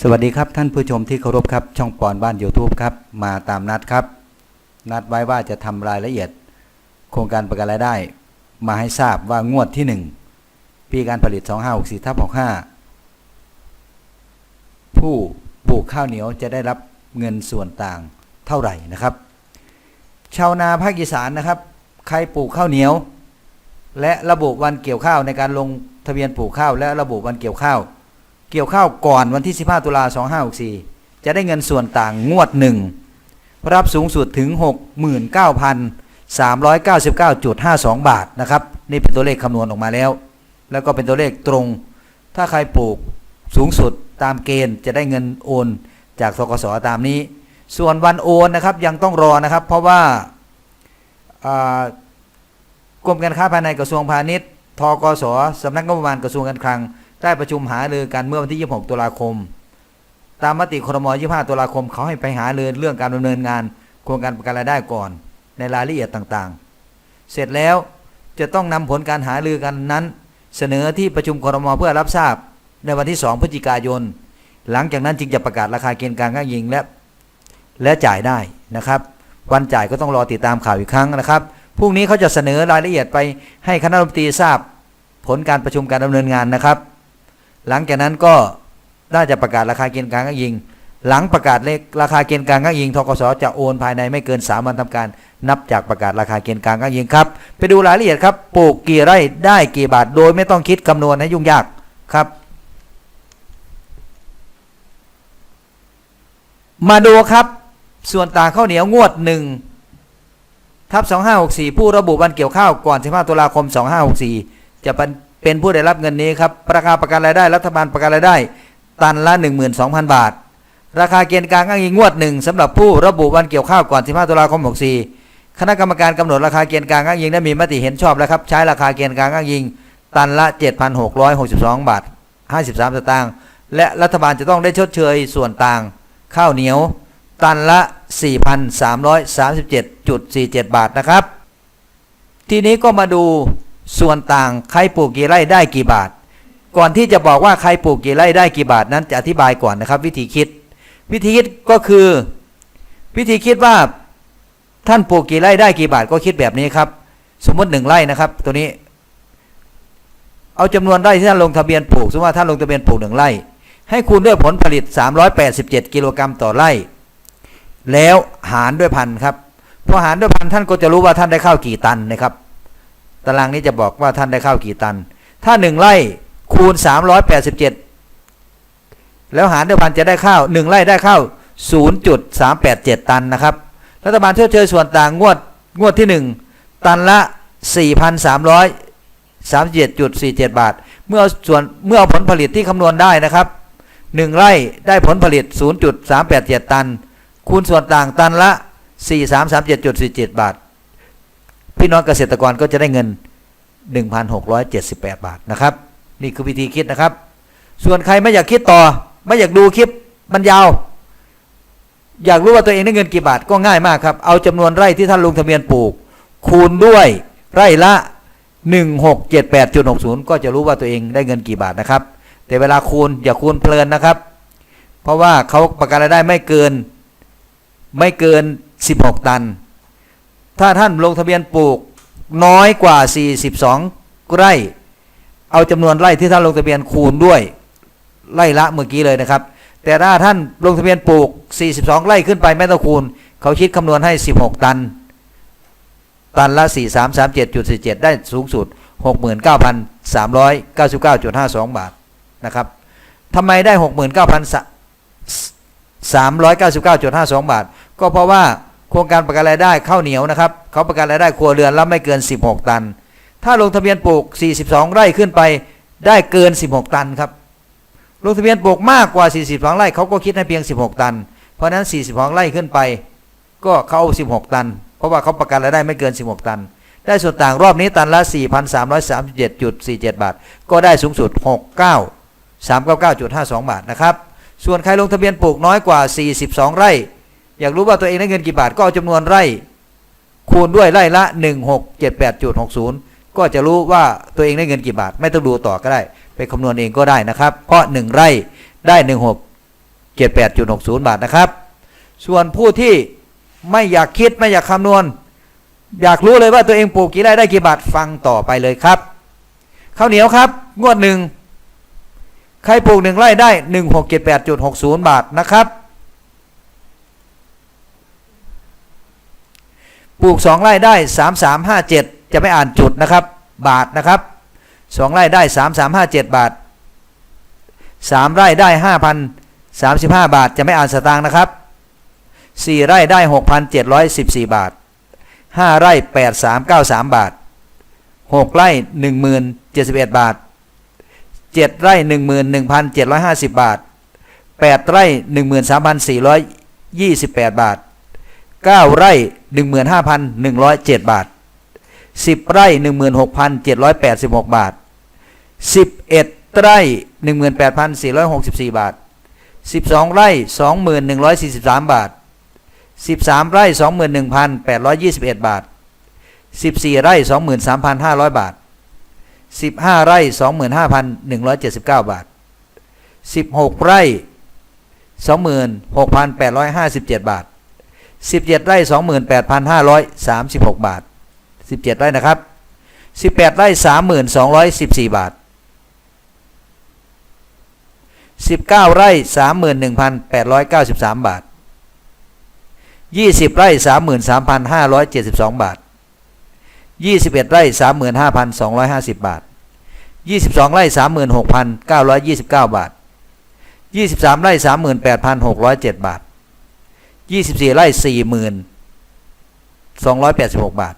สวัสดีครับท่านผู้ชมที่เคารพครับ ช่องปอนบ้าน YouTube ครับ มาตามนัดครับ นัดไว้ว่าจะทำรายละเอียด โครงการประกันรายได้ มาให้ทราบว่างวดที่ 1 ปีการผลิต 2564ทับ65 ผู้ปลูกข้าวเหนียวจะได้รับเงินส่วนต่างเท่าไหร่นะครับ ชาวนาภาคอีสานนะครับ ใครปลูกข้าวเหนียว และระบุวันเกี่ยวข้าวในการลงทะเบียนปลูกข้าว และระบุวันเกี่ยวข้าว กี่ยวข้าวก่อนวันที่ 15 ตุลา2564 จะได้เงินส่วนต่างงวดหนึ่งรับสูงสุดถึง 69,399.52 บาทนะครับ นี่เป็นตัวเลขคำนวณออกมาแล้ว แล้วก็เป็นตัวเลขตรง ถ้าใครปลูกสูงสุดตามเกณฑ์จะได้เงินโอน จากทกสตามนี้ ส่วนวันโอนนะครับยังต้องรอนะครับ เพราะว่าอ่ากรมการค้าภายในกระทรวงพาณิชย์ทกสสำนักงบประมาณกระทรวงการคลัง ได้ประชุมหารือกันเมื่อวันที่ 26 ตุลาคม ตามมติครม 25 ตุลาคม เขาให้ไปหารือเรื่องการดำเนินงานโครงการประกันรายได้ก่อน ในรายละเอียดต่างๆ เสร็จแล้วจะต้องนำผลการหารือกันนั้น เสนอที่ประชุมครมเพื่อรับทราบในวันที่ 2 พฤศจิกายน หลังจากนั้นจึงจะประกาศราคาเกณฑ์การข้างยิงและและจ่ายได้นะครับ วันจ่ายก็ต้องรอติดตามข่าวอีกครั้งนะครับพรุ่งนี้เขาจะเสนอรายละเอียดไปให้คณะรัฐมนตรีทราบผลการประชุมการดำเนินงานนะครับ หลังจากนั้นก็น่าจะประกาศราคาเกณฑ์การข้างยิง หลังประกาศเลขราคาเกณฑ์การข้างยิงทกสจะโอนภายในไม่เกิน 3 วันทำการ นับจากประกาศราคาเกณฑ์การข้างยิงครับ ไปดูรายละเอียดครับปลูกกี่ไร่ได้กี่บาทโดยไม่ต้องคิดคำนวณให้ยุ่งยากครับมาดูครับ ส่วนต่างข้าวเหนียวงวดหนึ่งทับ2564ผู้ระบุวันเกี่ยวข้าวก่อน15ตุลาคม2564จะเป็น เป็นผู้ได้รับเงินนี้ครับราคาประกันรายได้รัฐบาลประกันรายได้ ตันละ 12,000 บาท ราคาเกณฑ์กลางอ้างอิงงวดหนึ่งสำหรับผู้ระบุวันเกี่ยวข้าวก่อน 15 ตุลาคม 64 คณะกรรมการกำหนดราคาเกณฑ์กลางอ้างอิงได้มีมติเห็นชอบแล้วครับใช้ราคาเกณฑ์กลางอ้างอิง ตันละ 7,662 บาท 53 สตางค์และรัฐบาลจะต้องได้ชดเชยส่วนต่าง ข้าวเหนียว ตันละ 4,337.47 บาทนะครับ ทีนี้ก็มาดู ส่วนต่างใครปลูกกี่ไร่ได้กี่บาท ก่อนที่จะบอกว่าใครปลูกกี่ไร่ได้กี่บาทนั้นจะอธิบายก่อนนะครับ วิธีคิด วิธีคิดก็คือ วิธีคิดว่าท่านปลูกกี่ไร่ได้กี่บาทก็คิดแบบนี้ครับ สมมติหนึ่งไร่นะครับ ตัวนี้ เอาจำนวนไร่ที่ท่านลงทะเบียนปลูกสมมติว่าท่านลงทะเบียนปลูกหนึ่งไร่ ให้คูณด้วยผลผลิต 387 กิโลกรัมต่อไร่ แล้วหารด้วยพันครับพอหารด้วยพันท่านก็จะรู้ว่าท่านได้ข้าวกี่ตันนะครับ ตารางนี้จะบอกว่าท่านได้ข้าวกี่ตัน ถ้าหนึ่งไร่คูณ 387 แล้วหารด้วยพันจะได้ข้าวหนึ่งไร่ได้ข้าว0.387 ตันนะครับ รัฐบาลเชื่อเชยส่วนต่างงวดงวดที่ 1 ตันละ 4,337.47 บาท เมื่อส่วนเมื่อเอาผลผลิตที่คำนวณได้นะครับหนึ่งไร่ได้ผลผลิต 0.387 ตัน คูณส่วนต่างตันละ 4337.47 บาท พี่น้องเกษตรกรก็จะได้เงิน 1,678 บาทนะครับ นี่คือวิธีคิดนะครับ ส่วนใครไม่อยากคิดต่อ ไม่อยากดูคลิปมันยาว อยากรู้ว่าตัวเองได้เงินกี่บาทก็ง่ายมากครับเอาจำนวนไร่ที่ท่านลงทะเบียนปลูก คูณด้วยไร่ละ 1678.60 ก็จะรู้ว่าตัวเองได้เงินกี่บาทนะครับ แต่เวลาคูณอย่าคูณเพลินนะครับ เพราะว่าเขาประกันรายได้ไม่เกินไม่เกิน 16 ตัน ถ้าท่านลงทะเบียนปลูกน้อยกว่า 42 ไร่ เอาจำนวนไร่ที่ท่านลงทะเบียนคูณด้วยไร่ละเมื่อกี้เลยนะครับ แต่ถ้าท่านลงทะเบียนปลูก 42 ไร่ขึ้นไปไม่ต้องคูณ เขาคิดคำนวณให้ 16 ตัน ตันละ 4337.47 ได้สูงสุด 69,399.52 บาทนะครับทำไมได้ 69,399.52 บาท ก็เพราะว่า โครงการประกันรายได้ข้าวเหนียวนะครับเขาประกันรายได้ครัวเรือนละไม่เกิน 16 ตัน ถ้าลงทะเบียนปลูก 42 ไร่ขึ้นไปได้เกิน 16 ตันครับลงทะเบียนปลูกมากกว่า 42 ไร่เขาก็คิดให้เพียง 16 ตัน เพราะนั้น 42 ไร่ขึ้นไป ก็เขาเอา16 ตัน เพราะว่าเขาประกันรายได้ไม่เกิน 16 ตัน ได้ส่วนต่างรอบนี้ตันละ 4,337.47 บาท ก็ได้สูงสุด 69 399.52 บาทนะครับ ส่วนใครลงทะเบียนปลูกน้อยกว่า 42 ไร่ อยากรู้ว่าตัวเองได้เงินกี่บาทก็เอาจำนวนไร่ คูณด้วยไร่ละ 1678.60 ก็จะรู้ว่าตัวเองได้เงินกี่บาท ไม่ต้องดูต่อก็ได้ ไปคำนวณเองก็ได้นะครับ เพราะ 1 ไร่ได้ 1678.60 บาทนะครับ ส่วนผู้ที่ไม่อยากคิดไม่อยากคำนวณ อยากรู้เลยว่าตัวเองปลูกกี่ไร่ได้กี่บาทฟังต่อไปเลยครับข้าวเหนียวครับงวดหนึ่งใครปลูกหนึ่งไร่ได้ 1678.60 บาทนะครับ ปลูกสองไร่ได้ 3357 จะไม่อ่านจุดนะครับ บาทนะครับสองไร่ได้ 3357 บาทสามไร่ได้ 5,035 บาท จะไม่อ่านสตางค์นะครับสี่ไร่ได้ 6,714 บาทห้าไร่ 8393 บาทหกไร่ 1071 บาทเจ็ดไร่ 11,750 บาทแปดไร่ 13,428 บาท 9 ไร่ 15,107 บาท 10 ไร่ 16,786 บาท 11 ไร่ 18,464 บาท 12 ไร่21,143 บาท 13 ไร่ 21,821 บาท 14 ไร่ 23,500 บาท 15 ไร่ 25,179 บาท 16 ไร่ 26,857 บาท 17 ไร่ 28,536 บาท 17 ไร่นะครับ 18 ไร่ 3,214 บาท 19 ไร่ 31,893 บาท 20 ไร่ 33,572 บาท 21 ไร่ 35,250 บาท 22 ไร่ 36,929 บาท 23 ไร่ 38,607 บาท 24ไร่40,286บาท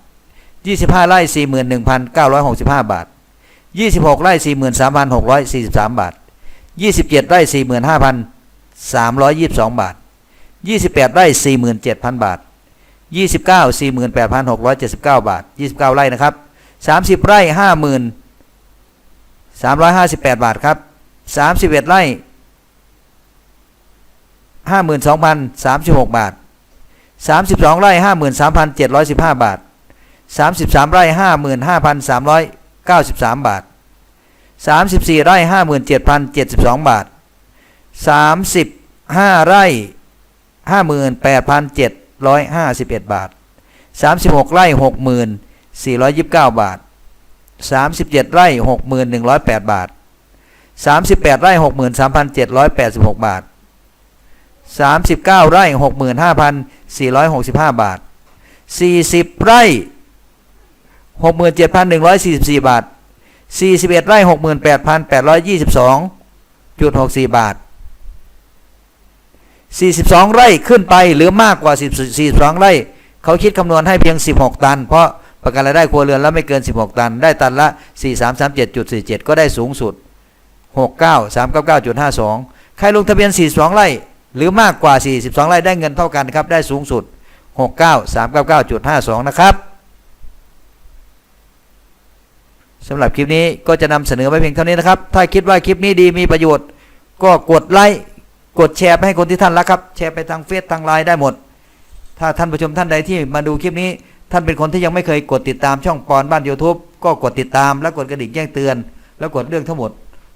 25ไร่41,965บาท26ไร่43,643บาท27ไร่45,322บาท28ไร่47,000บาท29 48,679บาท29ไร่นะครับ30ไร่50,358บาทครับ31ไร่ 52,036บาท32ไร่53,715บาท33ไร่55,393บาท34ไร่57,072บาท35ไร่58,751บาท36ไร่60,429บาท37ไร่61,108บาท38ไร่63,786บาท 39 ไร่ 65,465 บาท 40 ไร่ 67,144 บาท 41 ไร่ 68,822.64 บาท 42 ไร่ขึ้นไปหรือมากกว่า 42 ไร่ เขาคิดคำนวณให้เพียง 16 ตัน เพราะประกันรายได้ครัวเรือนแล้วไม่เกิน 16 ตัน ได้ตันละ 4337.47 ก็ได้สูงสุด 69 399.52 ใครลงทะเบียน 42 ไร่ หรือมากกว่า 42ไร่ได้เงินเท่ากันครับ ได้สูงสุด 69 399.52 นะครับสำหรับคลิปนี้ก็จะนำเสนอไว้เพียงเท่านี้นะครับ ถ้าคิดว่าคลิปนี้ดีมีประโยชน์ ก็กดไลค์กดแชร์ไปให้คนที่ท่านรักครับ แชร์ไปทางเฟซทางไลน์ได้หมด ถ้าท่านผู้ชมท่านใดที่มาดูคลิปนี้ ท่านเป็นคนที่ยังไม่เคยกดติดตามช่องปอนบ้าน YouTube ก็กดติดตามและกดกระดิ่งแจ้งเตือน แล้วกดเรื่องทั้งหมด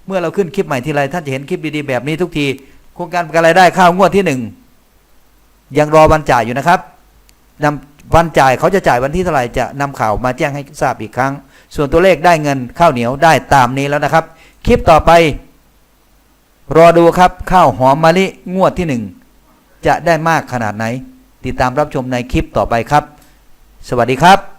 เมื่อเราขึ้นคลิปใหม่ทีไรท่านจะเห็นคลิปดีๆแบบนี้ทุกที โครงการประกันรายได้ข้าวงวดที่หนึ่งยังรอวันจ่ายอยู่นะครับนำวันจ่ายเขาจะจ่ายวันที่เท่าไหร่จะนำข่าวมาแจ้งให้ทราบอีกครั้ง ส่วนตัวเลขได้เงินข้าวเหนียวได้ตามนี้แล้วนะครับ คลิปต่อไป รอดูครับข้าวหอมมะลิงวดที่หนึ่งจะได้มากขนาดไหน ติดตามรับชมในคลิปต่อไปครับ สวัสดีครับ